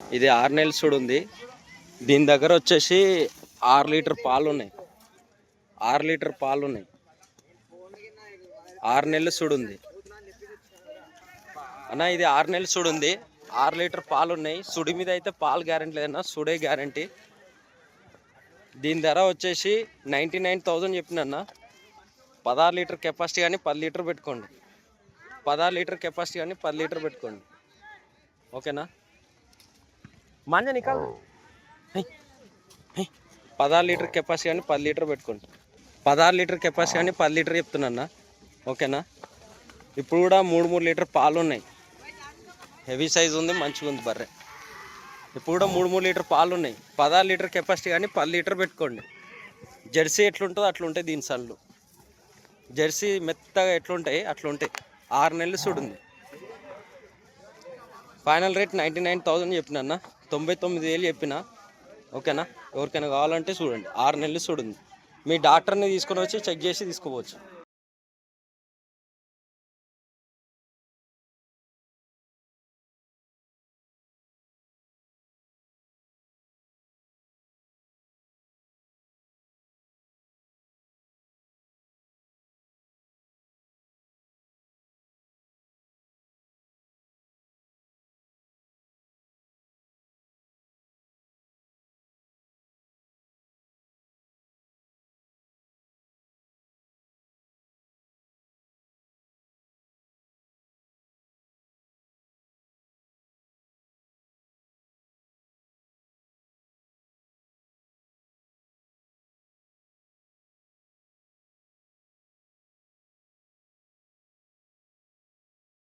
ఇది ఆరు నెలల చూడు ఉంది దీని దగ్గర వచ్చేసి ఆరు లీటర్ పాలు ఉన్నాయి ఆరు లీటర్ పాలు ఉన్నాయి ఆరు నెలలు సుడు ఉంది అన్న ఇది ఆరు నెలలు సుడు ఉంది ఆరు లీటర్ పాలు ఉన్నాయి సుడి మీద అయితే పాలు గ్యారంటీ లేదన్నా సుడే గ్యారంటీ దీని ధర వచ్చేసి నైంటీ నైన్ థౌజండ్ చెప్పినన్నా. పదహారు లీటర్ కెపాసిటీ కానీ పది లీటర్ పెట్టుకోండి. పదహారు లీటర్ కెపాసిటీ కానీ పది లీటర్ పెట్టుకోండి. ఓకేనా? మంజ నికాల్ పదహారు లీటర్ కెపాసిటీ కానీ పది లీటర్ పెట్టుకోండి పదహారు లీటర్ కెపాసిటీ కానీ పది లీటర్ చెప్తున్నా ఓకేనా? ఇప్పుడు కూడా మూడు మూడు లీటర్ పాలు ఉన్నాయి హెవీ సైజ్ ఉంది మంచిగా ఉంది బర్రె. ఇప్పుడు కూడా మూడు మూడు లీటర్ పాలు ఉన్నాయి పదహారు లీటర్ కెపాసిటీ కానీ పది లీటర్ పెట్టుకోండి. జెర్సీ ఎట్లుంటుందో అట్లుంటాయి దీని సన్లు. జెర్సీ మెత్తగా ఎట్లుంటాయి అట్లుంటాయి. ఆరు నెలలు చూడుంది final rate ninety nine thousand చెప్పిన అన్న. తొంభై తొమ్మిది వేలు చెప్పిన ఓకేనా? ఎవరికైనా కావాలంటే చూడండి. ఆరు నెలలు చూడండి. మీ డాక్టర్ని తీసుకొని వచ్చి చెక్ చేసి తీసుకోవచ్చు.